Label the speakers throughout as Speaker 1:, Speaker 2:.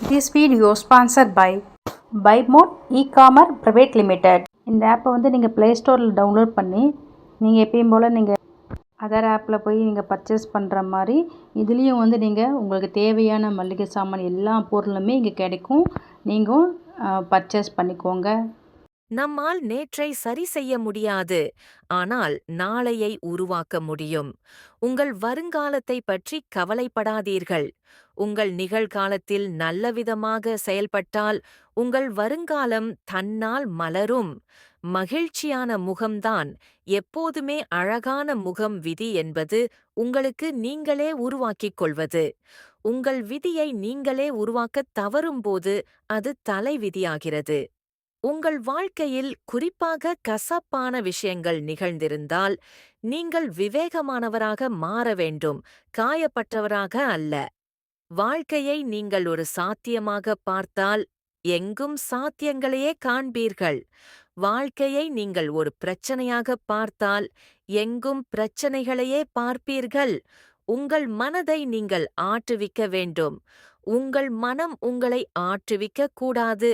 Speaker 1: This video sponsor by Bymot e commerce private limited இந்த ஆப்பை வந்து நீங்கள் ப்ளே ஸ்டோரில் டவுன்லோட் பண்ணி நீங்கள் எப்பயும் போல் நீங்கள் அதர் ஆப்பில் போய் நீங்கள் பர்ச்சேஸ் பண்ணுற மாதிரி இதுலேயும் வந்து நீங்கள் உங்களுக்கு தேவையான மளிகை சாமான் எல்லா பொருளுமே இங்கே கிடைக்கும். நீங்கள் பர்ச்சேஸ் பண்ணிக்கோங்க.
Speaker 2: நம்மால் நேற்றை சரி செய்ய முடியாது. ஆனால் நாளையை உருவாக்க முடியும். உங்கள் வருங்காலத்தை பற்றி கவலைப்படாதீர்கள். உங்கள் நிகழ்காலத்தில் நல்லவிதமாக செயல்பட்டால் உங்கள் வருங்காலம் தன்னால் மலரும். மகிழ்ச்சியான முகம்தான் எப்போதுமே அழகான முகம் விதி என்பது உங்களுக்கு நீங்களே உருவாக்கிக் கொள்வது. உங்கள் விதியை நீங்களே உருவாக்கத் தவறும்போது அது தலைவிதியாகிறது. உங்கள் வாழ்க்கையில் குறிப்பாக கசப்பான விஷயங்கள் நிகழ்ந்திருந்தால் நீங்கள் விவேகமானவராக மாற வேண்டும் காயப்பட்டவராக அல்ல. வாழ்க்கையை நீங்கள் ஒரு சாத்தியமாக பார்த்தால் எங்கும் சாத்தியங்களையே காண்பீர்கள். வாழ்க்கையை நீங்கள் ஒரு பிரச்சனையாக பார்த்தால் எங்கும் பிரச்சனைகளையே பார்ப்பீர்கள். உங்கள் மனதை நீங்கள் ஆற்றுவிக்க வேண்டும். உங்கள் மனம் உங்களை ஆற்றுவிக்க கூடாது.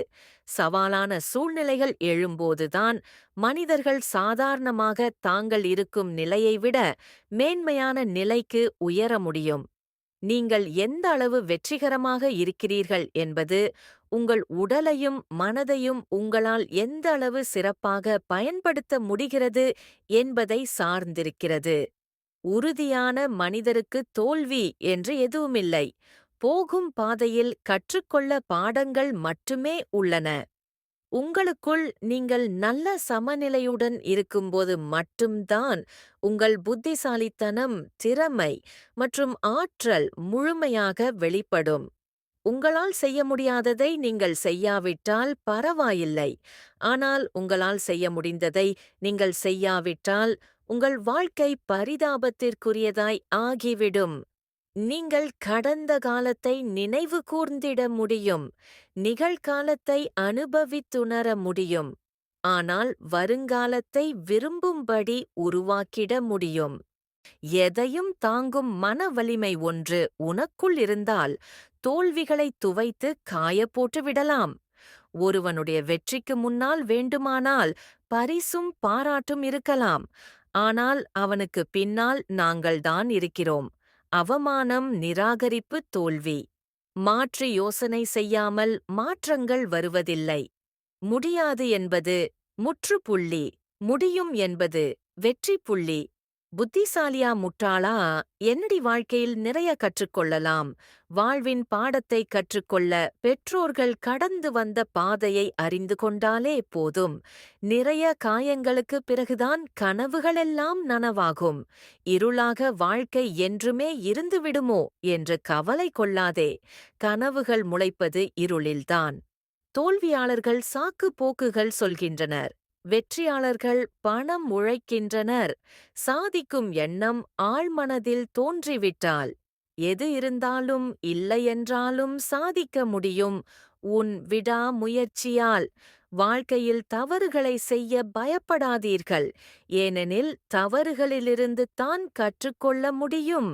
Speaker 2: சவாலான சூழ்நிலைகள் எழும்போதுதான் மனிதர்கள் சாதாரணமாக தாங்கள் இருக்கும் நிலையை விட மேன்மையான நிலைக்கு உயர முடியும். நீங்கள் எந்த அளவு வெற்றிகரமாக இருக்கிறீர்கள் என்பது உங்கள் உடலையும் மனதையும் உங்களால் எந்த அளவு சிறப்பாக பயன்படுத்த முடிகிறது என்பதை சார்ந்திருக்கிறது. உறுதியான மனிதருக்கு தோல்வி என்று எதுவுமில்லை. போகும் பாதையில் கற்றுக்கொள்ள பாடங்கள் மட்டுமே உள்ளன. உங்களுக்குள் நீங்கள் நல்ல சமநிலையுடன் இருக்கும்போது மட்டும்தான் உங்கள் புத்திசாலித்தனம் திறமை மற்றும் ஆற்றல் முழுமையாக வெளிப்படும். உங்களால் செய்ய முடியாததை நீங்கள் செய்யாவிட்டால் பரவாயில்லை. ஆனால் உங்களால் செய்ய முடிந்ததை நீங்கள் செய்யாவிட்டால் உங்கள் வாழ்க்கை பரிதாபத்திற்குரியதாய் ஆகிவிடும். நீங்கள் கடந்த காலத்தை நினைவு கூர்ந்திட முடியும். நிகழ்காலத்தை அனுபவித்துணர முடியும். ஆனால் வருங்காலத்தை விரும்பும்படி உருவாக்கிட முடியும். எதையும் தாங்கும் மன வலிமை ஒன்று உனக்குள் இருந்தால் தோல்விகளை துவைத்து காயப்போட்டு விடலாம். ஒருவனுடைய வெற்றிக்கு முன்னால் வேண்டுமானால் பரிசும் பாராட்டும் இருக்கலாம். ஆனால் அவனுக்கு பின்னால் நாங்கள்தான் இருக்கிறோம். அவமானம் நிராகரிப்பு தோல்வி. மாற்று யோசனை செய்யாமல் மாற்றங்கள் வருவதில்லை. முடியாது என்பது முற்றுப்புள்ளி முடியும் என்பது வெற்றி புள்ளி புத்திசாலியா முட்டாளா என்னடி வாழ்க்கையில் நிறைய கற்றுக்கொள்ளலாம்? வாழ்வின் பாடத்தை கற்றுக்கொள்ள பெற்றோர்கள் கடந்து வந்த பாதையை அறிந்து கொண்டாலே போதும். நிறைய காயங்களுக்கு பிறகுதான் கனவுகளெல்லாம் நனவாகும். இருளாக வாழ்க்கை என்றுமே இருந்துவிடுமோ என்று கவலை கொள்ளாதே. கனவுகள் முளைப்பது இருளில்தான். தோல்வியாளர்கள் சாக்கு போக்குகள் சொல்கின்றனர். வெற்றியாளர்கள் பணம் உழைக்கின்றனர். சாதிக்கும் எண்ணம் ஆழ்மனதில் தோன்றிவிட்டால் எது இருந்தாலும் இல்லையென்றாலும் சாதிக்க முடியும். உன் விடாமுயற்சியால் வாழ்க்கையில் தவறுகளை செய்ய பயப்படாதீர்கள். ஏனெனில் தவறுகளிலிருந்து தான் கற்றுக்கொள்ள முடியும்.